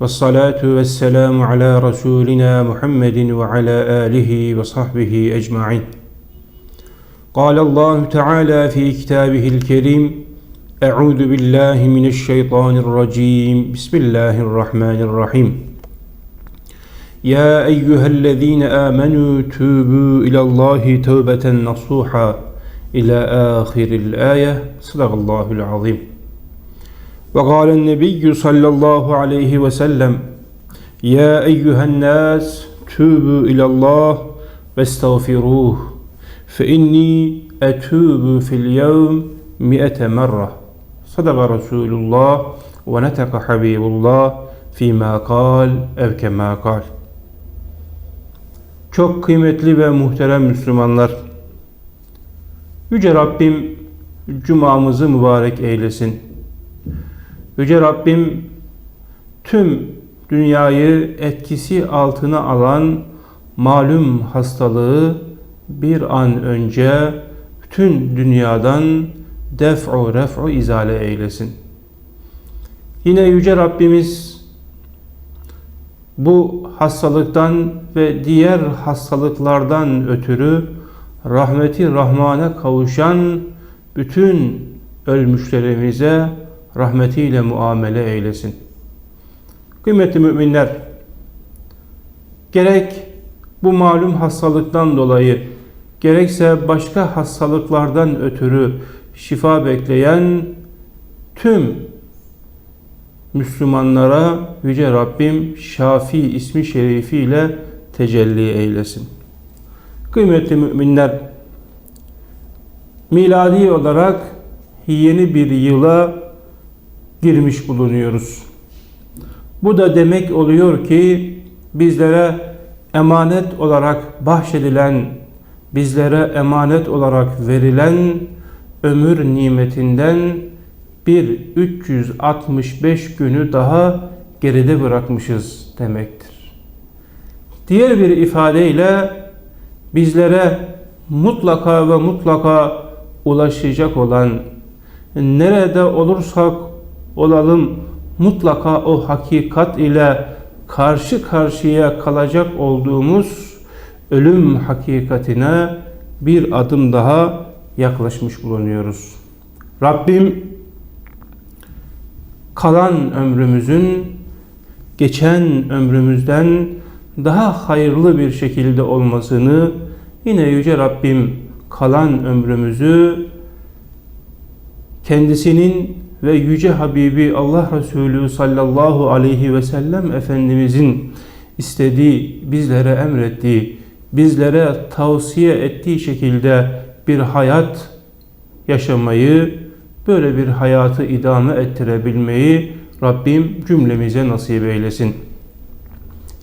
Ve salatu ve selamu ala Resulina Muhammedin ve ala alihi ve sahbihi ecma'in. قال الله تعالى في كتابه الكريم أعوذ بالله من الشيطان الرجيم. بسم الله الرحمن الرحيم. يا أيها الذين آمنوا توبوا إلى الله توبة نصوحا إلى آخر الآية. صدق الله العظيم. وقال النبي صلى الله عليه وسلم يا أيها الناس توبوا إلى الله واستغفروه فإني أتوب في اليوم مئة مرة صدق رسول الله ونطق حبيب الله فيما قال أو كما قال Çok kıymetli ve muhterem Müslümanlar, Yüce Rabbim Cuma'mızı mübarek eylesin. Yüce Rabbim tüm dünyayı etkisi altına alan malum hastalığı bir an önce bütün dünyadan def'u ref'u izale eylesin. Yine Yüce Rabbimiz bu hastalıktan ve diğer hastalıklardan ötürü rahmeti rahmane kavuşan bütün ölmüşlerimize rahmetiyle muamele eylesin. Kıymetli müminler, gerek bu malum hastalıktan dolayı gerekse başka hastalıklardan ötürü şifa bekleyen tüm Müslümanlara Yüce Rabbim Şafi ismi şerifiyle tecelli eylesin. Kıymetli müminler, miladi olarak yeni bir yıla girmiş bulunuyoruz. Bu da demek oluyor ki bizlere emanet olarak bahşedilen, bizlere emanet olarak verilen ömür nimetinden bir 365 günü daha geride bırakmışız demektir. Diğer bir ifadeyle bizlere mutlaka ve mutlaka ulaşacak olan nerede olursak olalım mutlaka o hakikat ile karşı karşıya kalacak olduğumuz ölüm hakikatine bir adım daha yaklaşmış bulunuyoruz. Rabbim kalan ömrümüzün geçen ömrümüzden daha hayırlı bir şekilde olmasını yine Yüce Rabbim kalan ömrümüzü kendisinin ve Yüce Habibi Allah Resulü sallallahu aleyhi ve sellem Efendimizin istediği, bizlere emrettiği, bizlere tavsiye ettiği şekilde bir hayat yaşamayı, böyle bir hayatı idame ettirebilmeyi Rabbim cümlemize nasip eylesin.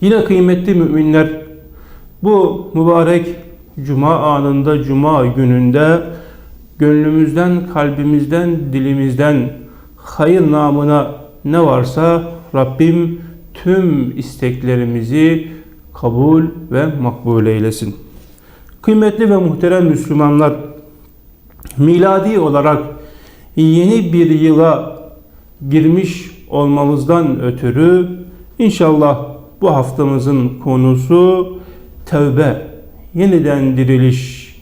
Yine kıymetli müminler, bu mübarek Cuma anında, Cuma gününde gönlümüzden, kalbimizden, dilimizden hayır namına ne varsa Rabbim tüm isteklerimizi kabul ve makbul eylesin. Kıymetli ve muhterem Müslümanlar, miladi olarak yeni bir yıla girmiş olmamızdan ötürü inşallah bu haftamızın konusu tevbe, yeniden diriliş,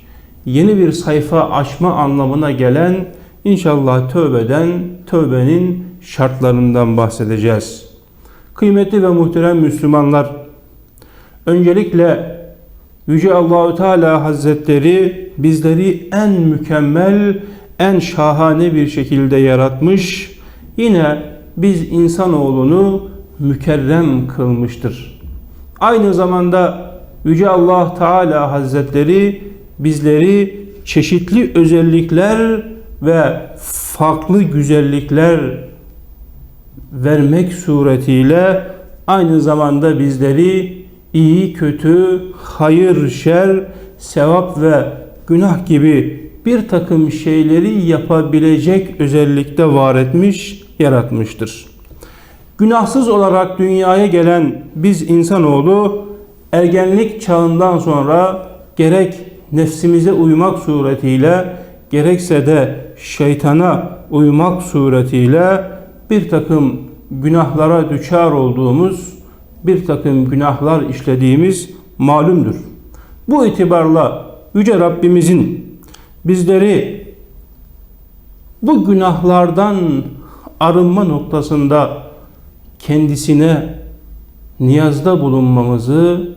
yeni bir sayfa açma anlamına gelen inşallah tövbeden, tövbenin şartlarından bahsedeceğiz. Kıymetli ve muhterem Müslümanlar, öncelikle Yüce Allahü Teala Hazretleri bizleri en mükemmel, en şahane bir şekilde yaratmış. Yine biz insanoğlunu mükerrem kılmıştır. Aynı zamanda Yüce Allah Teala Hazretleri bizleri çeşitli özellikler ve farklı güzellikler vermek suretiyle aynı zamanda bizleri iyi, kötü, hayır, şer, sevap ve günah gibi bir takım şeyleri yapabilecek özellikte var etmiş, yaratmıştır. Günahsız olarak dünyaya gelen biz insanoğlu ergenlik çağından sonra gerek nefsimize uymak suretiyle gerekse de şeytana uymak suretiyle bir takım günahlara düçar olduğumuz, bir takım günahlar işlediğimiz malumdur. Bu itibarla Yüce Rabbimizin bizleri bu günahlardan arınma noktasında kendisine niyazda bulunmamızı,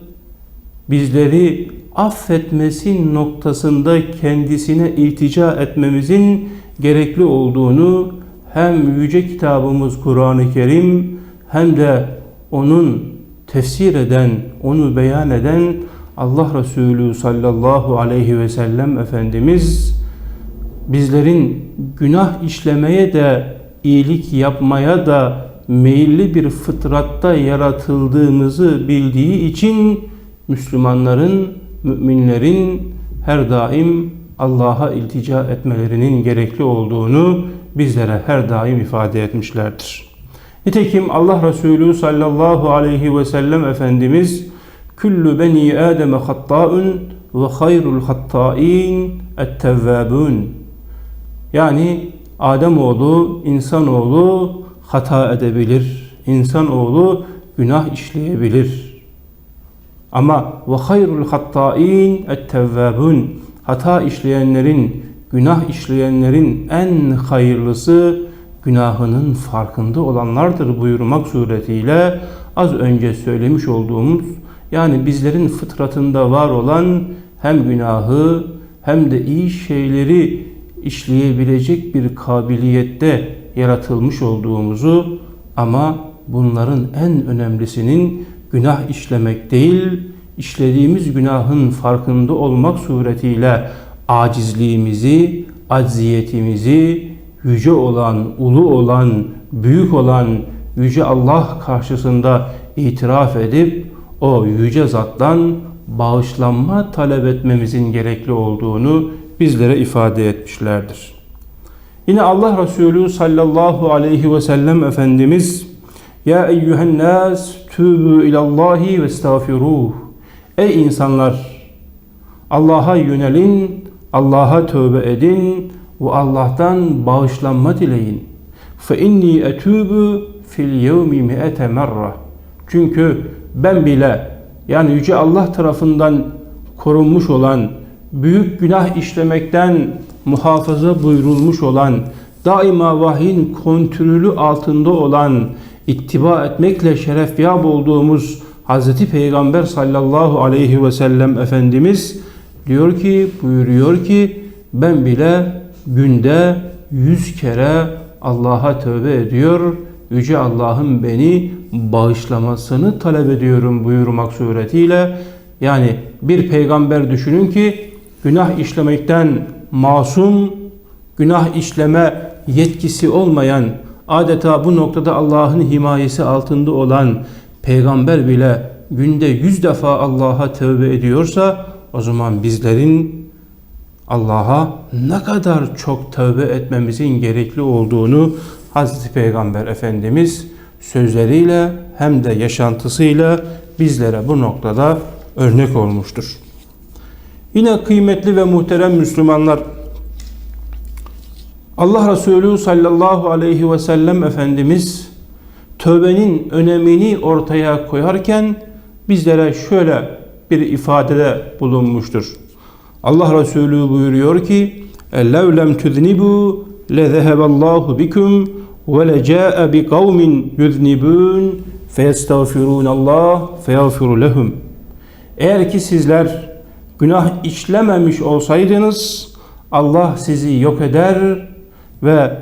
bizleri affetmesi noktasında kendisine iltica etmemizin gerekli olduğunu hem yüce kitabımız Kur'an-ı Kerim hem de onun tefsir eden, onu beyan eden Allah Resulü sallallahu aleyhi ve sellem Efendimiz bizlerin günah işlemeye de iyilik yapmaya da meyilli bir fıtratta yaratıldığımızı bildiği için Müslümanların, müminlerin her daim Allah'a iltica etmelerinin gerekli olduğunu bizlere her daim ifade etmişlerdir. Nitekim Allah Resulü sallallahu aleyhi ve sellem Efendimiz Küllü beni Adem hatta'un ve hayrul hatta'in ettevvabun Yani Ademoğlu, insanoğlu hata edebilir. İnsanoğlu günah işleyebilir. Ama ve hayrul hatta'in ettevvabun hata işleyenlerin, günah işleyenlerin en hayırlısı günahının farkında olanlardır buyurmak suretiyle az önce söylemiş olduğumuz yani bizlerin fıtratında var olan hem günahı hem de iyi şeyleri işleyebilecek bir kabiliyette yaratılmış olduğumuzu ama bunların en önemlisinin günah işlemek değil, işlediğimiz günahın farkında olmak suretiyle acizliğimizi, acziyetimizi, yüce olan, ulu olan, büyük olan yüce Allah karşısında itiraf edip o yüce zattan bağışlanma talep etmemizin gerekli olduğunu bizlere ifade etmişlerdir. Yine Allah Resulü sallallahu aleyhi ve sellem Efendimiz Ya eyyühen nas tübü ilallahi ve estağfiruh Ey insanlar Allah'a yönelin, Allah'a tövbe edin ve Allah'tan bağışlanma dileyin. Fe inni etûbü fil yevmi mi'ete merra. Çünkü ben bile yani Yüce Allah tarafından korunmuş olan, büyük günah işlemekten muhafaza buyurulmuş olan, daima vahyin kontrolü altında olan, ittiba etmekle şerefyab olduğumuz Hz. Peygamber sallallahu aleyhi ve sellem Efendimiz diyor ki, buyuruyor ki ben bile günde yüz kere Allah'a tövbe ediyor. Yüce Allah'ın beni bağışlamasını talep ediyorum buyurmak suretiyle yani bir peygamber düşünün ki günah işlemekten masum, günah işleme yetkisi olmayan, adeta bu noktada Allah'ın himayesi altında olan peygamber bile günde yüz defa Allah'a tövbe ediyorsa o zaman bizlerin Allah'a ne kadar çok tövbe etmemizin gerekli olduğunu Hazreti Peygamber Efendimiz sözleriyle hem de yaşantısıyla bizlere bu noktada örnek olmuştur. Yine kıymetli ve muhterem Müslümanlar Allah Resulü sallallahu aleyhi ve sellem Efendimiz tövbenin önemini ortaya koyarken bizlere şöyle bir ifadede bulunmuştur. Allah Resulü buyuruyor ki: "Lev lem tuznibu lezeheballahu bikum ve lecaa bi kavmin yuznibun feyestağfirunallah feyağfiru lehum." Eğer ki sizler günah işlememiş olsaydınız Allah sizi yok eder, ve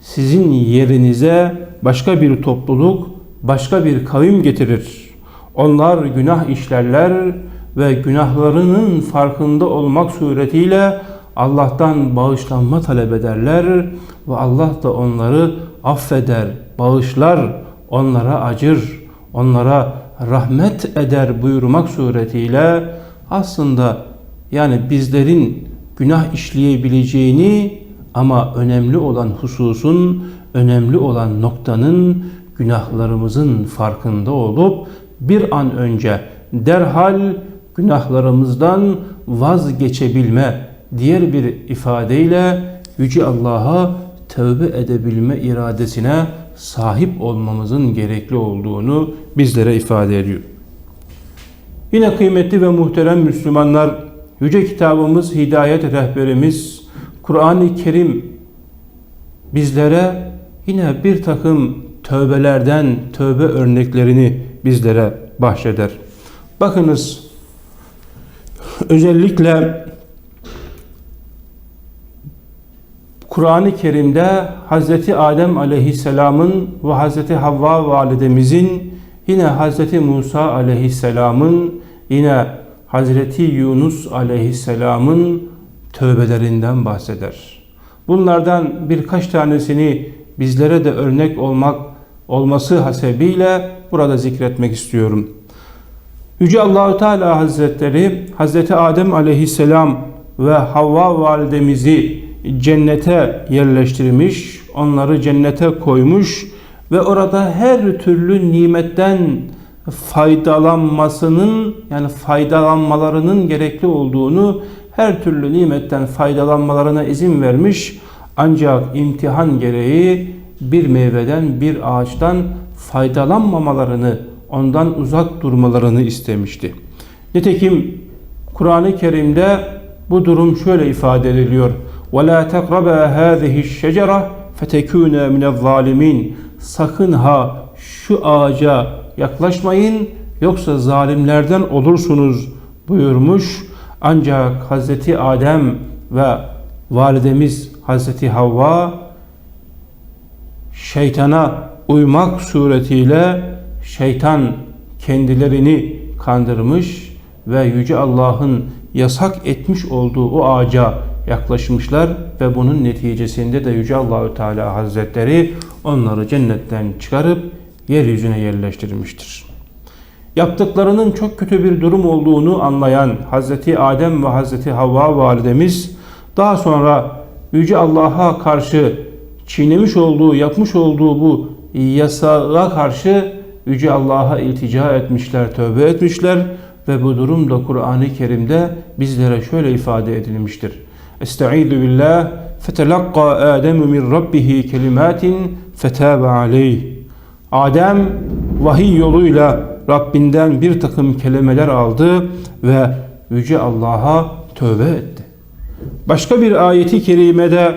sizin yerinize başka bir topluluk, başka bir kavim getirir. Onlar günah işlerler ve günahlarının farkında olmak suretiyle Allah'tan bağışlanma talep ederler ve Allah da onları affeder, bağışlar, onlara acır, onlara rahmet eder buyurmak suretiyle aslında yani bizlerin günah işleyebileceğini ama önemli olan hususun, önemli olan noktanın günahlarımızın farkında olup bir an önce derhal günahlarımızdan vazgeçebilme, diğer bir ifadeyle Yüce Allah'a tövbe edebilme iradesine sahip olmamızın gerekli olduğunu bizlere ifade ediyor. Yine kıymetli ve muhterem Müslümanlar, Yüce kitabımız, hidayet rehberimiz, Kur'an-ı Kerim bizlere yine bir takım tövbelerden tövbe örneklerini bizlere bahşeder. Bakınız özellikle Kur'an-ı Kerim'de Hazreti Adem aleyhisselamın ve Hazreti Havva validemizin yine Hazreti Musa aleyhisselamın yine Hazreti Yunus aleyhisselamın tövbelerinden bahseder. Bunlardan birkaç tanesini bizlere de örnek olmak olması hasebiyle burada zikretmek istiyorum. Yüce Allahu Teala Hazretleri Hazreti Adem Aleyhisselam ve Havva validemizi cennete yerleştirmiş, onları cennete koymuş ve orada her türlü nimetten faydalanmasının yani faydalanmalarının gerekli olduğunu her türlü nimetten faydalanmalarına izin vermiş ancak imtihan gereği bir meyveden bir ağaçtan faydalanmamalarını ondan uzak durmalarını istemişti. Nitekim Kur'an-ı Kerim'de bu durum şöyle ifade ediliyor. وَلَا تَقْرَبَا هَذِهِ الشَّجَرَةِ فَتَكُونَ مِنَ الظَّالِمِينَ Sakın ha şu ağaca yaklaşmayın yoksa zalimlerden olursunuz buyurmuş. ancak Hazreti Adem ve validemiz Hazreti Havva şeytana uymak suretiyle şeytan kendilerini kandırmış ve Yüce Allah'ın yasak etmiş olduğu o ağaca yaklaşmışlar ve bunun neticesinde de Yüce Allahü Teala Hazretleri onları cennetten çıkarıp yeryüzüne yerleştirmiştir. Yaptıklarının çok kötü bir durum olduğunu anlayan Hazreti Adem ve Hazreti Havva validemiz daha sonra Yüce Allah'a karşı çiğnemiş olduğu, yapmış olduğu bu yasağa karşı Yüce Allah'a iltica etmişler, tövbe etmişler ve bu durum da Kur'an-ı Kerim'de bizlere şöyle ifade edilmiştir. Estaizu billah fetelakka Adem min rabbihi kelimatin fetabe aleyh. Adem vahiy yoluyla Rabbinden bir takım kelimeler aldı ve Yüce Allah'a tövbe etti. Başka bir ayeti kerimede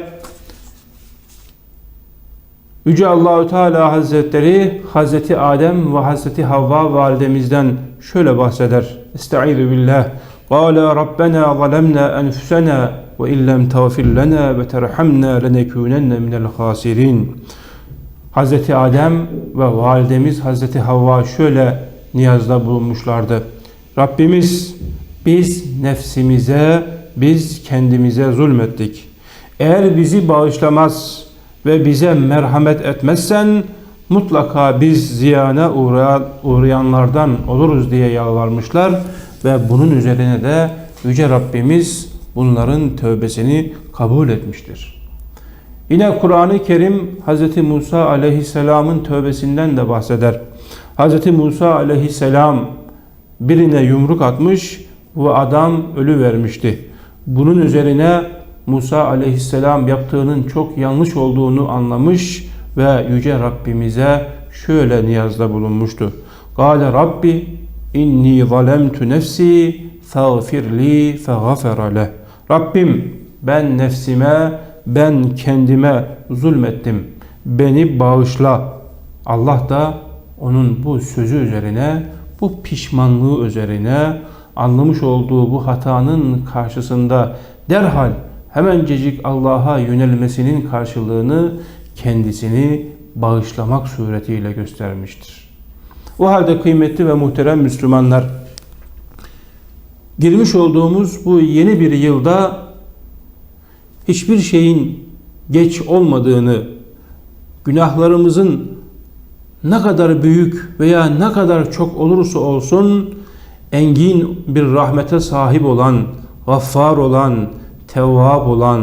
Yüce Allahü Teala Hazretleri Hazreti Adem ve Hazreti Havva validemizden şöyle bahseder. Estaizu billah. قال ربنا ظلمنا أنفسنا وإن لم تغفر لنا وترحمنا لنكونن من الخاسرين Hazreti Adem ve validemiz Hazreti Havva şöyle niyazda bulunmuşlardı. Rabbimiz biz nefsimize, biz kendimize zulmettik. Eğer bizi bağışlamaz ve bize merhamet etmezsen mutlaka biz ziyana uğrayanlardan oluruz diye yalvarmışlar ve bunun üzerine de Yüce Rabbimiz bunların tövbesini kabul etmiştir. Yine Kur'an-ı Kerim Hz. Musa aleyhisselamın tövbesinden de bahseder. Hz. Musa aleyhisselam birine yumruk atmış ve adam ölü vermişti. Bunun üzerine Musa aleyhisselam yaptığının çok yanlış olduğunu anlamış ve Yüce Rabbimize şöyle niyazda bulunmuştu. Gale Rabbi inni zalemtu nefsi fagfirli fagafere. Rabbim ben nefsime, ben kendime zulmettim. Beni bağışla. Allah da onun bu sözü üzerine, bu pişmanlığı üzerine anlamış olduğu bu hatanın karşısında derhal hemencecik Allah'a yönelmesinin karşılığını kendisini bağışlamak suretiyle göstermiştir. O halde kıymetli ve muhterem Müslümanlar, girmiş olduğumuz bu yeni bir yılda hiçbir şeyin geç olmadığını, günahlarımızın ne kadar büyük veya ne kadar çok olursa olsun engin bir rahmete sahip olan, gaffar olan, tevvab olan,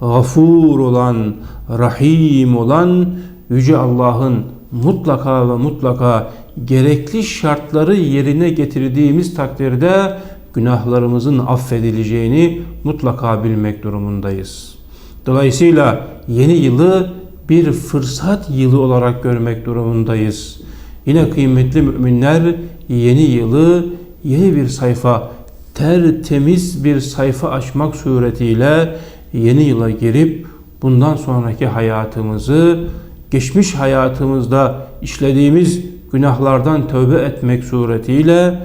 gafur olan, rahim olan Yüce Allah'ın mutlaka ve mutlaka gerekli şartları yerine getirdiğimiz takdirde günahlarımızın affedileceğini mutlaka bilmek durumundayız. Dolayısıyla yeni yılı bir fırsat yılı olarak görmek durumundayız. Yine kıymetli müminler yeni yılı yeni bir sayfa, tertemiz bir sayfa açmak suretiyle yeni yıla girip bundan sonraki hayatımızı geçmiş hayatımızda işlediğimiz günahlardan tövbe etmek suretiyle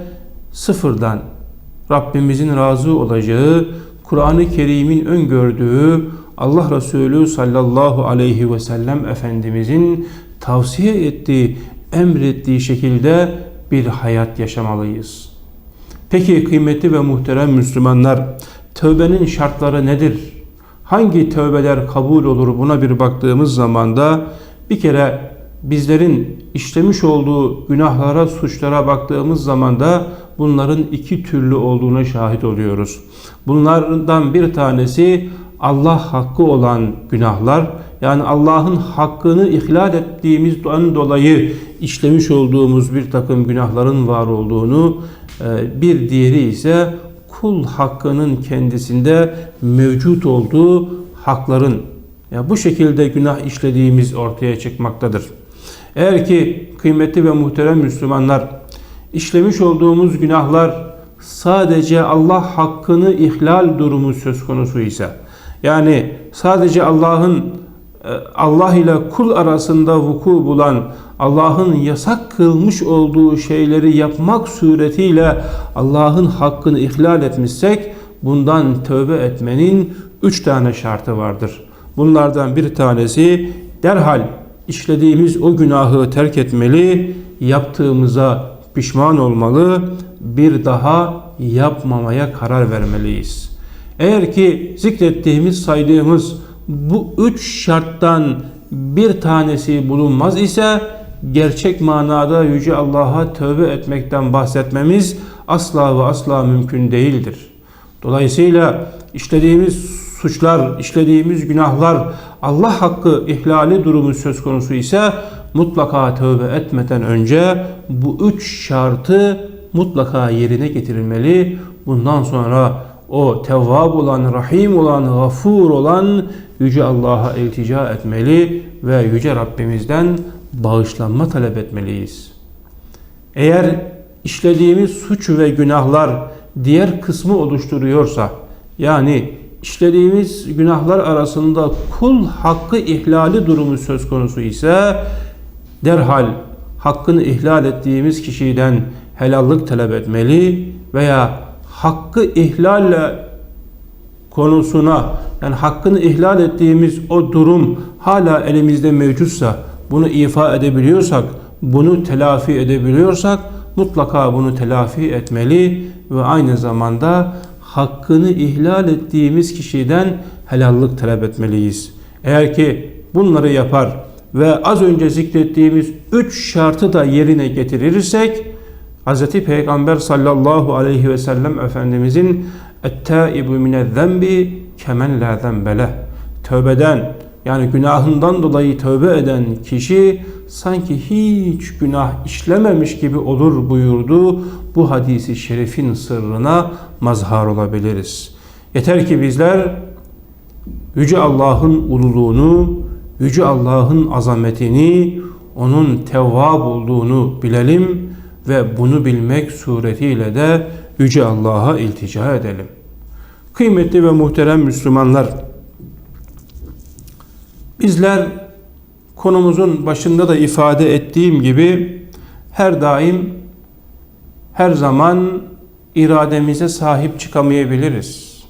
sıfırdan Rabbimizin razı olacağı, Kur'an-ı Kerim'in öngördüğü, Allah Resulü sallallahu aleyhi ve sellem Efendimizin tavsiye ettiği, emrettiği şekilde bir hayat yaşamalıyız. Peki kıymetli ve muhterem Müslümanlar, tövbenin şartları nedir? Hangi tövbeler kabul olur buna bir baktığımız zaman da bir kere bizlerin işlemiş olduğu günahlara, suçlara baktığımız zaman da bunların iki türlü olduğuna şahit oluyoruz. Bunlardan bir tanesi Allah hakkı olan günahlar, yani Allah'ın hakkını ihlal ettiğimizden dolayı işlemiş olduğumuz bir takım günahların var olduğunu, e, bir diğeri ise kul hakkının kendisinde mevcut olduğu hakların ya bu şekilde günah işlediğimiz ortaya çıkmaktadır. Eğer ki kıymetli ve muhterem Müslümanlar işlemiş olduğumuz günahlar sadece Allah hakkını ihlal durumu söz konusu ise yani sadece Allah'ın e, Allah ile kul arasında vuku bulan Allah'ın yasak kılmış olduğu şeyleri yapmak suretiyle Allah'ın hakkını ihlal etmişsek bundan tövbe etmenin üç tane şartı vardır. Bunlardan bir tanesi derhal işlediğimiz o günahı terk etmeli, yaptığımıza pişman olmalı, bir daha yapmamaya karar vermeliyiz. Eğer ki zikrettiğimiz, saydığımız bu üç şarttan bir tanesi bulunmaz ise gerçek manada Yüce Allah'a tövbe etmekten bahsetmemiz asla ve asla mümkün değildir. Dolayısıyla işlediğimiz suçlar, işlediğimiz günahlar Allah hakkı ihlali durumu söz konusu ise mutlaka tövbe etmeden önce bu üç şartı mutlaka yerine getirilmeli. Bundan sonra o tevvab olan, rahim olan, gafur olan Yüce Allah'a iltica etmeli ve Yüce Rabbimizden bağışlanma talep etmeliyiz. Eğer işlediğimiz suç ve günahlar diğer kısmı oluşturuyorsa, yani işlediğimiz günahlar arasında kul hakkı ihlali durumu söz konusu ise derhal hakkını ihlal ettiğimiz kişiden helallik talep etmeli veya hakkı ihlalle konusuna yani hakkını ihlal ettiğimiz o durum hala elimizde mevcutsa bunu ifa edebiliyorsak bunu telafi edebiliyorsak mutlaka bunu telafi etmeli ve aynı zamanda hakkını ihlal ettiğimiz kişiden helallik talep etmeliyiz. Eğer ki bunları yapar ve az önce zikrettiğimiz üç şartı da yerine getirirsek Hz. Peygamber sallallahu aleyhi ve sellem Efendimizin ettaibu minezzenbi kemen la zembele tövbeden yani günahından dolayı tövbe eden kişi sanki hiç günah işlememiş gibi olur buyurdu. Bu hadisi şerifin sırrına mazhar olabiliriz. Yeter ki bizler Yüce Allah'ın ululuğunu, Yüce Allah'ın azametini, onun tevvab olduğunu bilelim ve bunu bilmek suretiyle de Yüce Allah'a iltica edelim. Kıymetli ve muhterem Müslümanlar, bizler konumuzun başında da ifade ettiğim gibi her daim her zaman irademize sahip çıkamayabiliriz.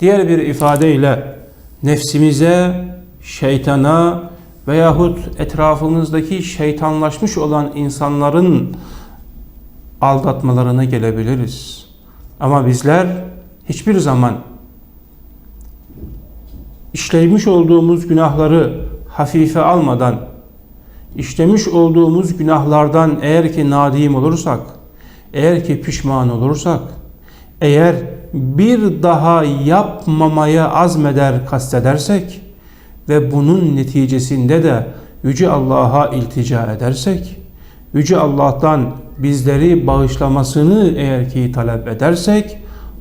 Diğer bir ifadeyle nefsimize, şeytana veyahut etrafımızdaki şeytanlaşmış olan insanların aldatmalarına gelebiliriz. Ama bizler hiçbir zaman işlemiş olduğumuz günahları hafife almadan, işlemiş olduğumuz günahlardan eğer ki nadim olursak, eğer ki pişman olursak, eğer bir daha yapmamaya azmeder kastedersek ve bunun neticesinde de Yüce Allah'a iltica edersek, Yüce Allah'tan bizleri bağışlamasını eğer ki talep edersek,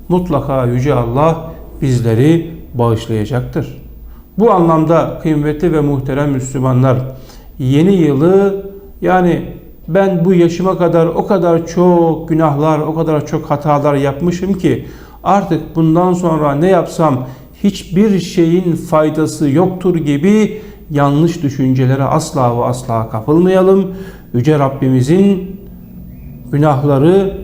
mutlaka Yüce Allah bizleri bağışlayacaktır. Bu anlamda kıymetli ve muhterem Müslümanlar yeni yılı yani ben bu yaşıma kadar o kadar çok günahlar, o kadar çok hatalar yapmışım ki artık bundan sonra ne yapsam hiçbir şeyin faydası yoktur gibi yanlış düşüncelere asla ve asla kapılmayalım. Yüce Rabbimizin günahları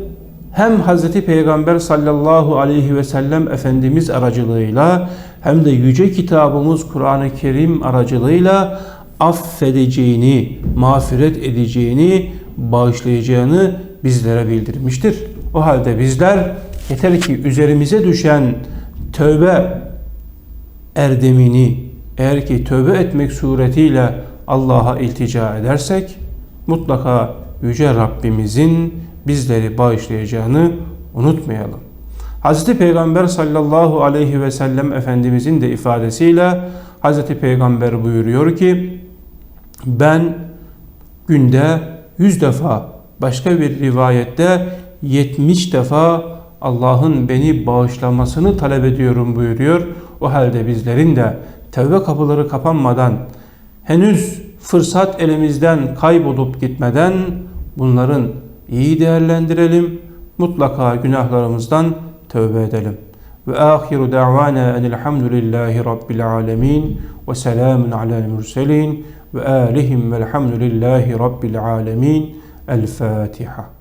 hem Hz. Peygamber sallallahu aleyhi ve sellem Efendimiz aracılığıyla hem de yüce kitabımız Kur'an-ı Kerim aracılığıyla affedeceğini, mağfiret edeceğini, bağışlayacağını bizlere bildirmiştir. O halde bizler yeter ki üzerimize düşen tövbe erdemini eğer ki tövbe etmek suretiyle Allah'a iltica edersek mutlaka Yüce Rabbimizin bizleri bağışlayacağını unutmayalım. Hz. Peygamber sallallahu aleyhi ve sellem Efendimizin de ifadesiyle Hz. Peygamber buyuruyor ki ben günde 100 defa başka bir rivayette 70 defa Allah'ın beni bağışlamasını talep ediyorum buyuruyor. O halde bizlerin de tevbe kapıları kapanmadan henüz fırsat elimizden kaybolup gitmeden bunların iyi değerlendirelim. Mutlaka günahlarımızdan tövbe edelim. Ve ahiru da'vana enilhamdülillahi rabbil alemin ve selamun alel murselin ve alihim velhamdülillahi rabbil alemin. El Fatiha.